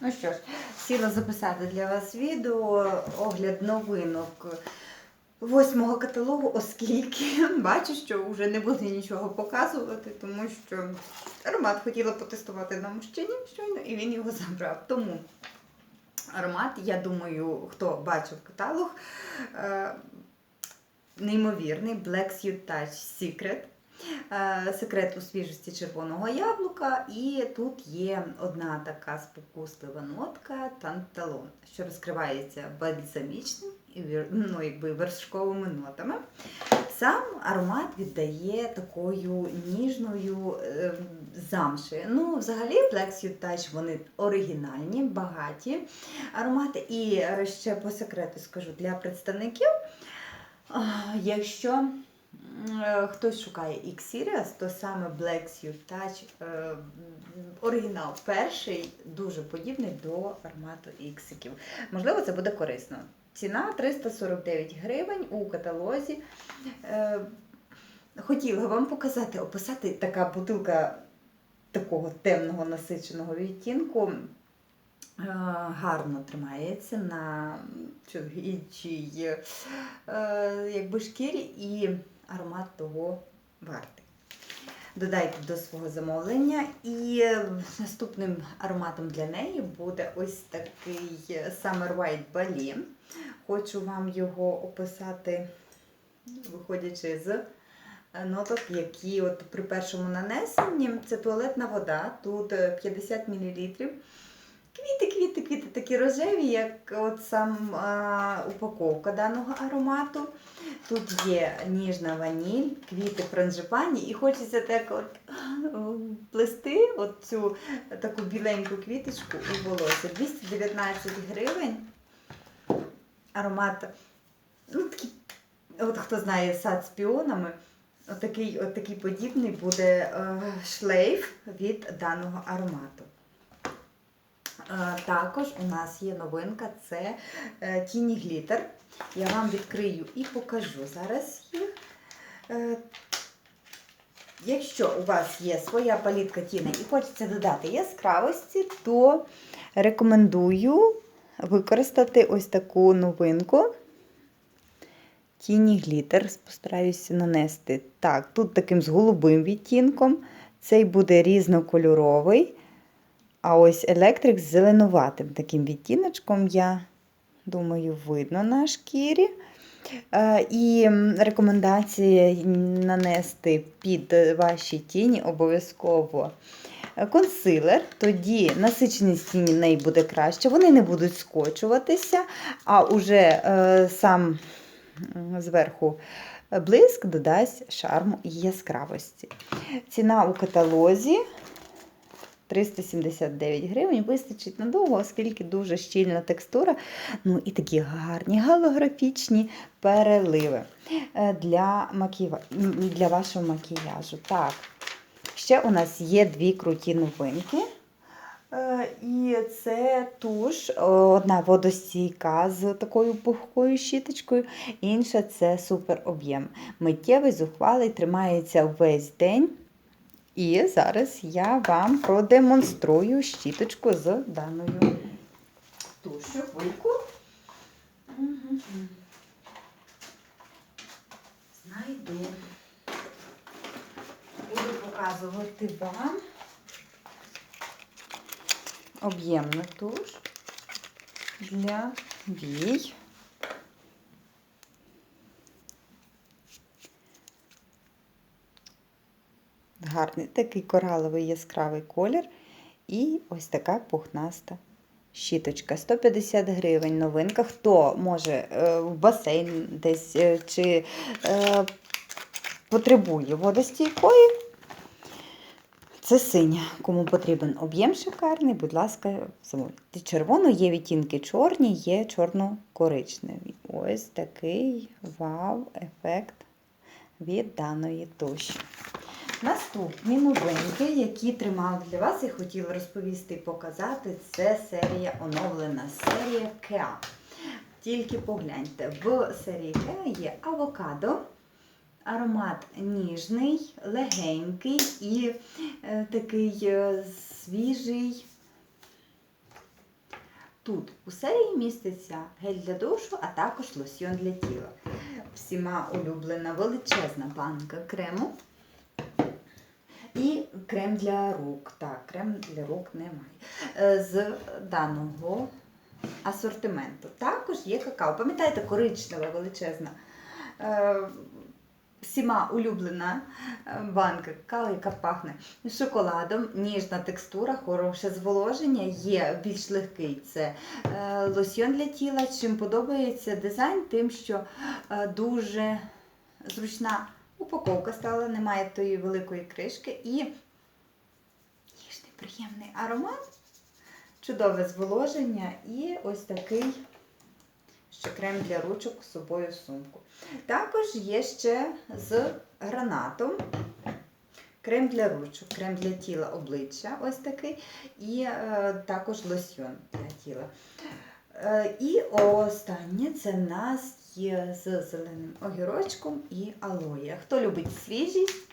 Ну що ж, сіла записати для вас відео огляд новинок восьмого каталогу, оскільки бачу, що вже не буде нічого показувати, тому що аромат хотіла потестувати на мужчині щойно, і він його забрав. Тому аромат, я думаю, хто бачив каталог, е, неймовірний Black Suit Touch Secret. Е, Секрет у свіжості червоного яблука, і тут є одна така спокуслива нотка танталон, що розкривається бальзамічним ну, якби вершковими нотами. Сам аромат віддає такою ніжною е, замшею. Ну, взагалі, Black Suit Touch вони оригінальні, багаті аромати. І е, ще по секрету скажу для представників, а, якщо Е, Хтось шукає X-Series, то саме Black Suit Touch е, оригінал перший дуже подібний до аромату Іксиків. Можливо, це буде корисно. Ціна 349 гривень у каталозі. Е, Хотіла вам показати, описати така бутилка такого темного насиченого відтінку. е, Гарно тримається на чоловічій е, якби шкірі і аромат того вартий. Додайте до свого замовлення. І наступним ароматом для неї буде ось такий Summer White Bali. Хочу вам його описати, виходячи з ноток, які от при першому нанесенні це туалетна вода, тут е, 50 мл. Квіти, квіти, квіти такі рожеві, як от сам а, упаковка даного аромату. Тут є ніжна ваніль, квіти франжипані, і хочеться так от плести от цю таку біленьку квіточку у волосся. 219 гривень. Аромат, ну такий, от хто знає сад з піонами, отакий, отакий подібний буде е, шлейф від даного аромату. Е, Також у нас є новинка це е, тіні глітер. Я вам відкрию і покажу зараз їх. Е, Якщо у вас є своя палітка тіни і хочеться додати яскравості, то рекомендую використати ось таку новинку. Тіні глітер. Постараюся нанести. Так, тут таким з голубим відтінком. Цей буде різнокольоровий. А ось електрик з зеленуватим таким відтіночком, я думаю, видно на шкірі. Е, І м, рекомендація нанести під ваші тіні обов'язково е, консилер, тоді насиченість тіні в неї буде краще, вони не будуть скочуватися, а уже е, сам зверху блиск додасть шарму і яскравості. Ціна у каталозі 379 гривень вистачить надовго, оскільки дуже щільна текстура. Ну і такі гарні голографічні переливи е, для, маківа... для вашого макіяжу. Так, ще у нас є дві круті новинки. Е, І це туш, одна водостійка з такою пухкою щіточкою, інша це супер об'єм. Миттєвий, зухвалий, тримається весь день. І зараз я вам продемонструю щіточку з даною тушю. Хвильку. Знайду. Буду показувати вам об'ємну туш для вій. Гарний такий кораловий яскравий колір. І ось така пухнаста щіточка. 150 гривень новинка. Хто може е, в басейн десь е, чи е, потребує водостійкої, це синя. Кому потрібен об'єм шикарний, будь ласка, замовляйте. Червоно є відтінки чорні, є чорно-коричневі. Ось такий вау-ефект від даної туші. Наступні новинки, які тримала для вас і хотіла розповісти і показати, це серія оновлена серія Кеа. Тільки погляньте, в серії Кеа є авокадо, аромат ніжний, легенький і е, такий е, свіжий, Тут у серії міститься гель для душу, а також лосьйон для тіла. Всіма улюблена величезна банка крему. І крем для рук. Так, крем для рук немає. Е, З даного асортименту. Також є какао. Пам'ятаєте, коричнева величезна. е, Всіма улюблена е, банка какао, яка пахне шоколадом, ніжна текстура, хороше зволоження, є більш легкий. Це лосьйон для тіла. Чим подобається дизайн, тим, що дуже зручна упаковка стала, немає тої великої кришки і ніжний приємний аромат, чудове зволоження і ось такий ще крем для ручок з собою сумку. Також є ще з гранатом. Крем для ручок, крем для тіла обличчя, ось такий, і е, також лосьйон для тіла. Е, і останнє це в нас є з зеленим огірочком і алоє. Хто любить свіжість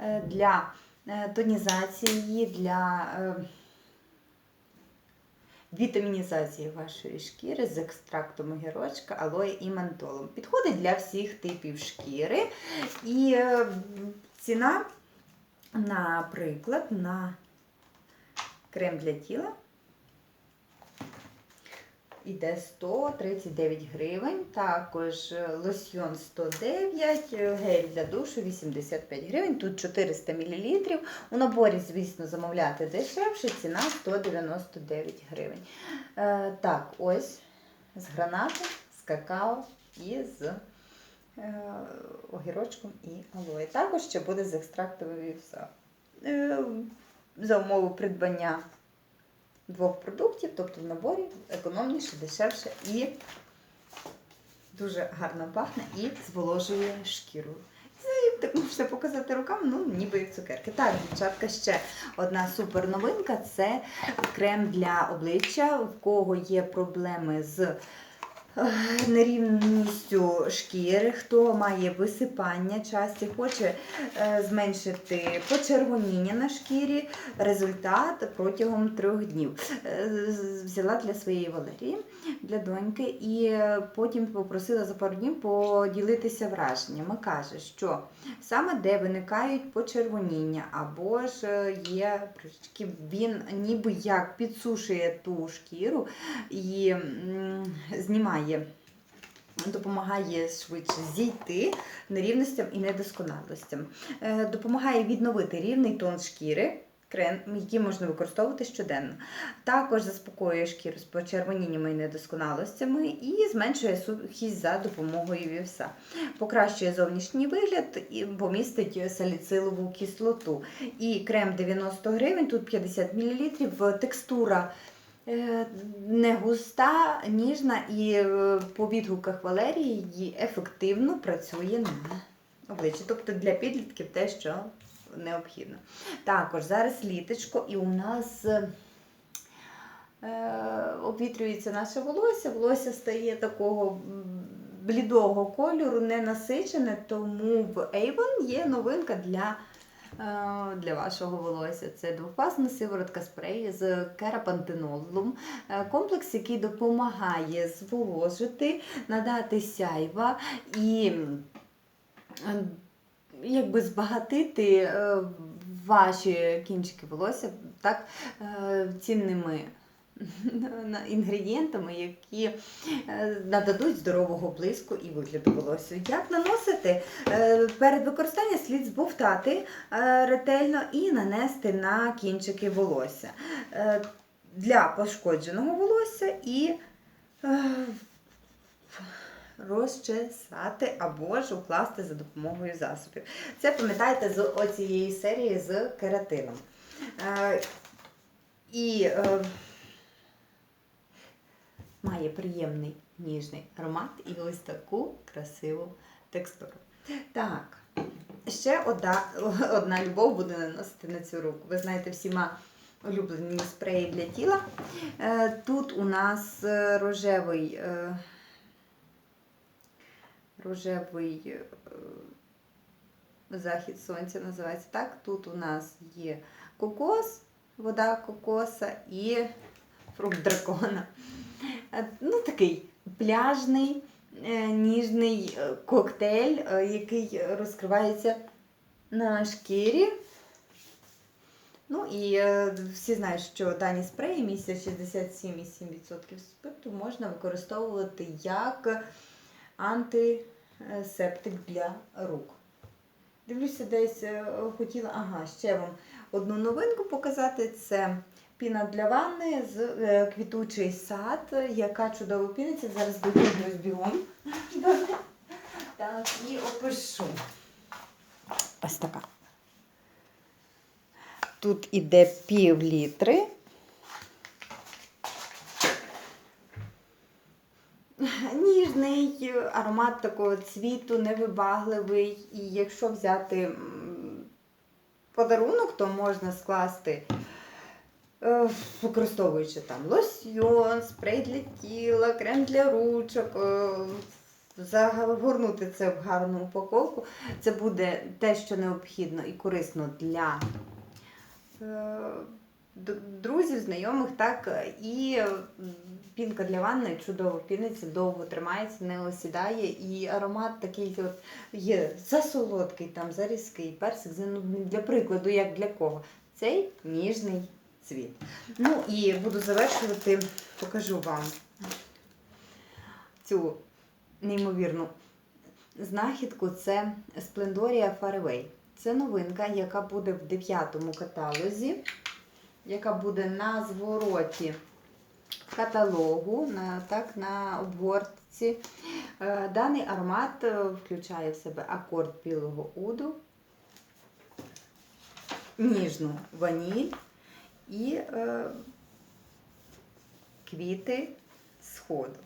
е, для е, тонізації, для е, вітамінізації вашої шкіри з екстрактом огірочка, алоє і ментолом. Підходить для всіх типів шкіри. І ціна, наприклад, на крем для тіла іде 139 гривень, також е, лосьйон 109, е, гель для душу 85 гривень, тут 400 мл. У наборі, звісно, замовляти дешевше, ціна 199 гривень. Е, так, ось з гранатом, з какао і з е, огірочком і алоє. Також ще буде з екстрактом вівса. За умови придбання двох продуктів, тобто в наборі економніше, дешевше і дуже гарно пахне і зволожує шкіру. Так можете показати руками, ну ніби як цукерки. Так, дівчатка, ще одна супер новинка це крем для обличчя, в кого є проблеми з нерівністю шкіри, хто має висипання часті, хоче е, зменшити почервоніння на шкірі, результат протягом трьох днів. Е, Взяла для своєї Валерії, для доньки, і е, потім попросила за пару днів поділитися враженнями. Каже, що саме де виникають почервоніння, або ж є він ніби як підсушує ту шкіру і знімає. Допомагає швидше зійти нерівностям і недосконалостям. Е, Допомагає відновити рівний тон шкіри, крем, який можна використовувати щоденно. Також заспокоює шкіру з почервоніннями і недосконалостями і зменшує сухість за допомогою вівса. Покращує зовнішній вигляд і помістить саліцилову кислоту. І крем 90 гривень, тут 50 мл, текстура. Е, Не густа, ніжна і е, по відгуках Валерії її ефективно працює на обличчі. Тобто для підлітків те, що необхідно. Також зараз літочко, і у нас е, обвітрюється наше волосся. Волосся стає такого блідого кольору, ненасичене, тому в Avon є новинка для. Е, Для вашого волосся це двохфазна сиворотка спрей з керапантенолом. Е, Комплекс, який допомагає зволожити, надати сяйва і е, якби збагатити е, ваші кінчики волосся так цінними інгредієнтами, які нададуть здорового блиску і вигляду волосся. Як наносити? Е, Перед використанням слід збовтати е, ретельно і нанести на кінчики волосся. Е, Для пошкодженого волосся і розчесати або ж укласти за допомогою засобів. Це пам'ятаєте з оцієї серії з кератином. І має приємний ніжний аромат і ось таку красиву текстуру. Так, ще одна, одна любов буде наносити на цю руку. Ви знаєте, всіма улюблені спреї для тіла. Е, Тут у нас е, рожевий. е, Рожевий захід сонця називається так. Тут у нас є кокос, вода кокоса і фрукт дракона. Ну, такий пляжний, ніжний е, коктейль, е, який розкривається на шкірі. Ну і е, всі знають, що дані спреї містять 67,7% спирту можна використовувати як антисептик для рук. Дивлюся, десь е, хотіла, ага, ще вам одну новинку показати. Це піна для ванни з е, квітучий сад, яка чудово піниться. Зараз з бігом. Так, і опишу. Ось така. Тут іде пів літри. Ніжний аромат такого цвіту, невибагливий. І якщо взяти подарунок, то можна скласти, використовуючи там лосьйон, спрей для тіла, крем для ручок, е, загорнути це в гарну упаковку. Це буде те, що необхідно і корисно для е, друзів, знайомих, так і пінка для ванни чудово піниться, довго тримається, не осідає. І аромат такий от є засолодкий, там, зарізкий, персик, ну, для прикладу, як для кого. Цей ніжний цвіт. Ну і буду завершувати, покажу вам цю неймовірну знахідку. Це Splendoria Faraway. Це новинка, яка буде в дев'ятому каталозі, яка буде на звороті каталогу, на, так, на обгортці. Е, Даний аромат е, включає в себе акорд білого уду, ніжну ваніль і е, квіти сходу.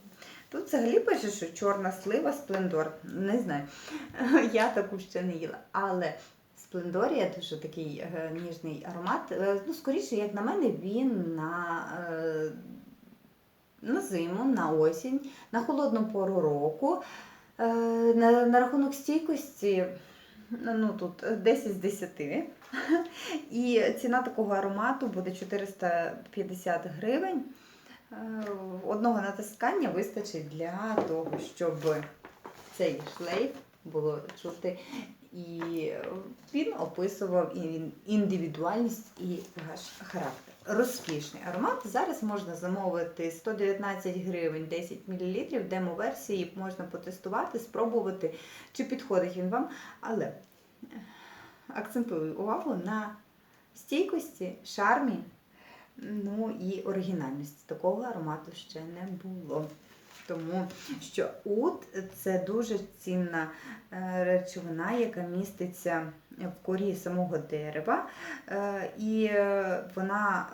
Тут взагалі пише, що чорна слива сплендор. Не знаю, я таку ще не їла. Але сплендорія дуже такий е, ніжний аромат. Е, ну, скоріше, як на мене, він на, е, на зиму, на осінь, на холодну пору року. Е, на, на рахунок стійкості, ну тут 10 з 10. І ціна такого аромату буде 450 гривень. Е, Одного натискання вистачить для того, щоб цей шлейф було чути. І він описував індивідуальність і ваш характер. Розкішний аромат. Зараз можна замовити 119 гривень 10 мл. Демо-версії можна потестувати, спробувати, чи підходить він вам. Але е, акцентую увагу на стійкості, шармі, ну і оригінальності. Такого аромату ще не було. Тому що ут це дуже цінна е, речовина, яка міститься в корі самого дерева, Е, і е, вона,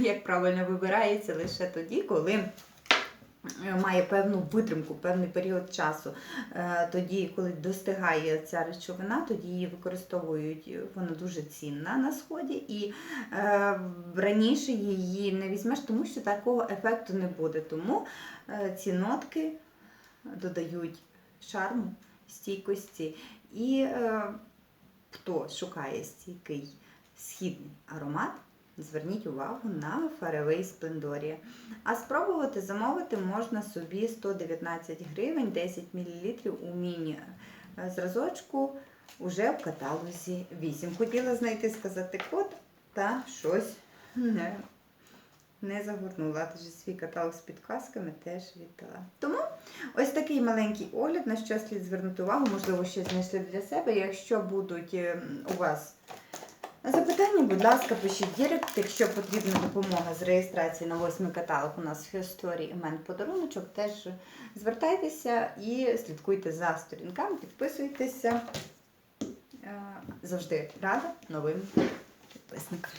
як правильно вибирається лише тоді, коли має певну витримку, певний період часу. Е, Тоді, коли достигає ця речовина, тоді її використовують, вона дуже цінна на сході, і е, раніше її не візьмеш, тому що такого ефекту не буде. Тому е, ці нотки додають шарму, стійкості. І е, хто шукає стійкий східний аромат, зверніть увагу на Faraway Splendoria. А спробувати замовити можна собі 119 гривень, 10 мл у міні е, уже в каталозі 8. Хотіла знайти сказати код, та щось не, не загорнула. Тож свій каталог з підказками теж віддала. Тому ось такий маленький огляд, на що слід звернути увагу, можливо, щось знайшли для себе. Якщо будуть е, у вас запитання, будь ласка, пишіть дірект. Якщо потрібна допомога з реєстрації на восьмий каталог, у нас в історії імен подаруночок, теж звертайтеся і слідкуйте за сторінками, підписуйтеся. Е, Завжди рада новим підписникам.